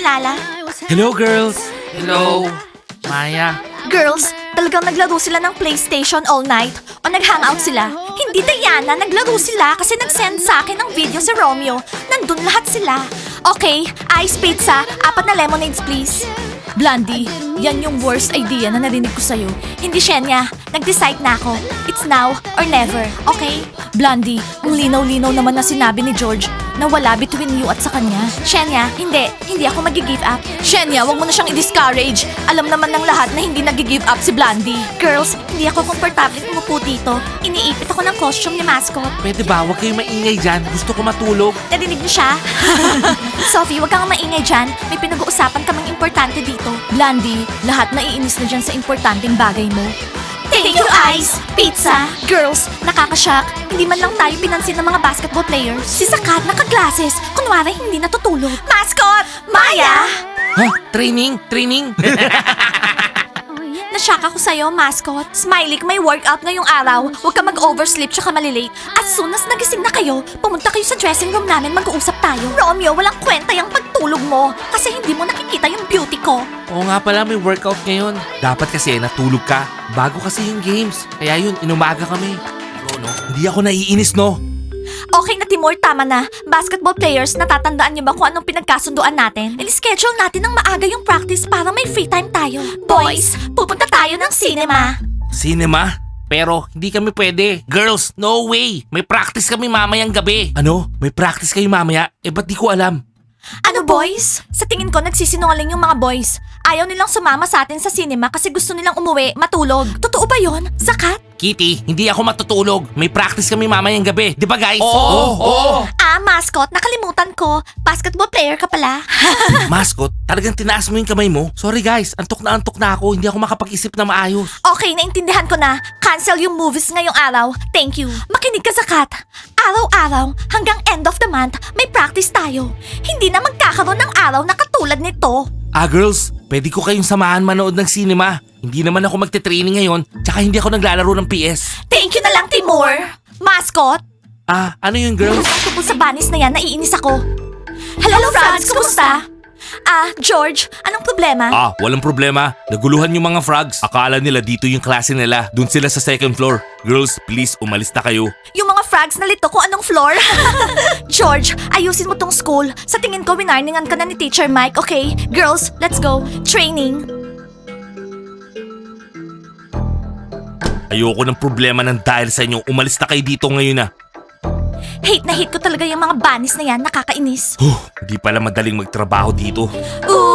nakilala. Hello, girls. Hello. Maya. Girls, talagang naglaro sila ng PlayStation all night o nag-hangout sila. Hindi Diana, naglaro sila kasi nag-send sa akin ng video si Romeo. Nandun lahat sila. Okay, ice pizza, apat na lemonades please. Blondie, yan yung worst idea na narinig ko sa'yo. Hindi Shenya, nag-decide na ako. It's now or never, okay? Blondie, ang linaw-linaw naman na sinabi ni George na wala between you at sa kanya. Shenya, hindi. Hindi ako mag-give up. Shenya, wag mo na siyang i-discourage. Alam naman ng lahat na hindi nag-give up si Blondie. Girls, hindi ako komportable umupo dito. Iniipit ako ng costume ni mascot. Pwede ba? Huwag kayong maingay dyan. Gusto ko matulog. Narinig niyo siya? Sophie, wag kang maingay dyan. May pinag-uusapan kaming importante dito. Blondie, lahat na iinis na dyan sa importanteng bagay mo. Thank you, Ice! Pizza! Girls, nakakashock. Hindi man lang tayo pinansin ng mga basketball players. Si Sakat naka-glasses. Kunwari hindi natutulog. Mascot! Maya! Ha? Training? Training? Nashock ako sa'yo, mascot. Smiley, may workout ngayong araw. Huwag ka mag-oversleep tsaka malilate. As soon as nagising na kayo, pumunta kayo sa dressing room namin mag-uusap tayo. Romeo, walang kwenta yung pagtulog mo. Kasi hindi mo nakikita yung beauty ko. Oo nga pala, may workout ngayon. Dapat kasi natulog ka. Bago kasi yung games. Kaya yun, inumaga kami. Bro, no? Hindi ako naiinis, no? Okay na Timur, tama na. Basketball players, natatandaan niyo ba kung anong pinagkasunduan natin? I-schedule natin ng maaga yung practice para may free time tayo. Boys, pupunta tayo ng cinema. Cinema? Pero hindi kami pwede. Girls, no way. May practice kami mamayang gabi. Ano? May practice kayo mamaya? Eh, ba't di ko alam? Ano boys? Sa tingin ko nagsisinungaling yung mga boys. Ayaw nilang sumama sa atin sa cinema kasi gusto nilang umuwi, matulog. Totoo ba yon? Sakat? Kitty, hindi ako matutulog. May practice kami mamayang gabi. Di ba guys? Oo, oo. Ah, mascot, nakalimutan ko. Basketball player ka pala. Mascot, talagang tinaas mo yung kamay mo? Sorry guys, antok na antok na ako. Hindi ako makapag-isip na maayos. okay, naintindihan ko na. Cancel yung movies ngayong araw. Thank you. Makinig ka Sakat. Araw-araw, hanggang end of the month, may practice tayo. Hindi na magkakaroon ng araw na katulad nito. Ah girls, pwede ko kayong samahan manood ng cinema. Hindi naman ako magte-training ngayon, tsaka hindi ako naglalaro ng PS. Thank you na lang, Timur. Mascot, Ah, ano yung girls? Tungkol sa banis na yan, naiinis ako. Hello, Franz! Kumusta? Ah, George, anong problema? Ah, walang problema. Naguluhan yung mga frogs. Akala nila dito yung klase nila. Doon sila sa second floor. Girls, please, umalis na kayo. Yung mga frogs na lito kung anong floor? George, ayusin mo tong school. Sa tingin ko, winarningan ka na ni Teacher Mike, okay? Girls, let's go. Training. Ayoko ng problema ng dahil sa inyo. Umalis na kayo dito ngayon na. Hate na hate ko talaga yung mga banis na yan, nakakainis. Huh, hindi pala madaling magtrabaho dito. Ooh,